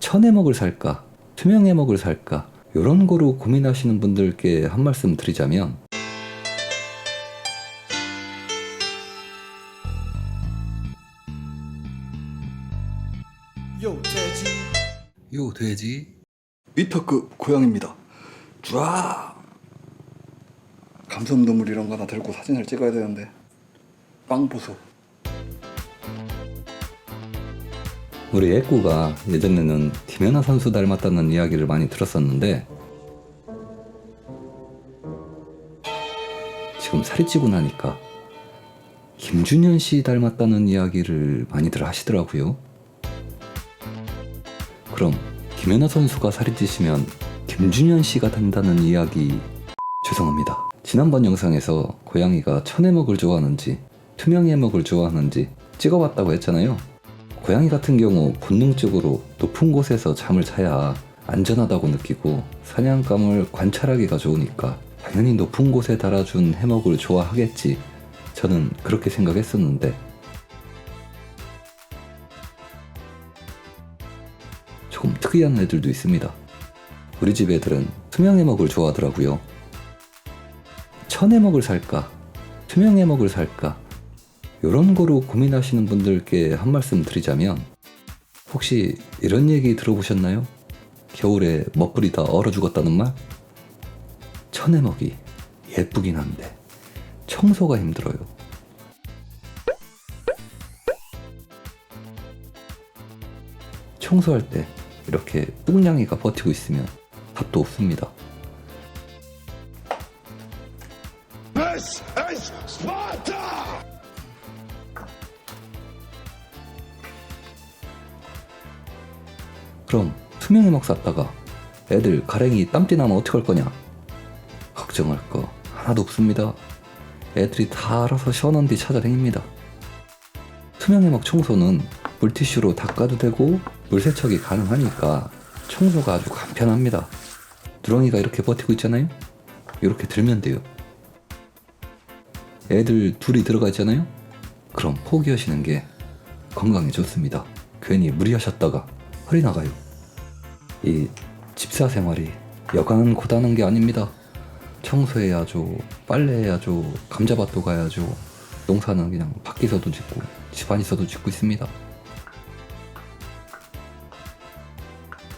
천 해먹을 살까? 투명 해먹을 살까? 이런 거로 고민하시는 분들께 한 말씀 드리자면 요 돼지. 요 돼지. 위터크 고양입니다. 쫙 감성 눈물 이런 거 하나 들고 사진을 찍어야 되는데 빵 보소 우리 애꾸가 예전에는 김연아 선수 닮았다는 이야기를 많이 들었었는데 지금 살이 찌고 나니까 김준현 씨 닮았다는 이야기를 많이들 하시더라고요. 그럼 김연아 선수가 살이 찌시면 김준현 씨가 된다는 이야기 죄송합니다. 지난번 영상에서 고양이가 천해먹을 좋아하는지 투명해먹을 좋아하는지 찍어봤다고 했잖아요. 고양이 같은 경우 본능적으로 높은 곳에서 잠을 자야 안전하다고 느끼고 사냥감을 관찰하기가 좋으니까 당연히 높은 곳에 달아준 해먹을 좋아하겠지. 저는 그렇게 생각했었는데 조금 특이한 애들도 있습니다. 우리 집 애들은 투명 해먹을 좋아하더라고요. 천 해먹을 살까? 투명 해먹을 살까? 이런 거로 고민하시는 분들께 한 말씀 드리자면 혹시 이런 얘기 들어보셨나요? 겨울에 먹불이 다 얼어 죽었다는 말? 천해먹이 예쁘긴 한데 청소가 힘들어요. 청소할 때 이렇게 뚱냥이가 버티고 있으면 답도 없습니다. This! 그럼 투명해먹 샀다가 애들 가랭이 땀띠 나면 어떡할 거냐? 걱정할 거 하나도 없습니다. 애들이 다 알아서 시원한 뒤 찾아다닙니다. 투명해먹 청소는 물티슈로 닦아도 되고 물세척이 가능하니까 청소가 아주 간편합니다. 누렁이가 이렇게 버티고 있잖아요? 이렇게 들면 돼요. 애들 둘이 들어가 있잖아요? 그럼 포기하시는 게 건강에 좋습니다. 괜히 무리하셨다가 허리 나가요. 이 집사 생활이 여간 고단한 게 아닙니다. 청소해야죠, 빨래해야죠, 감자밭도 가야죠. 농사는 그냥 밖에서도 짓고 집 안에서도 짓고 있습니다.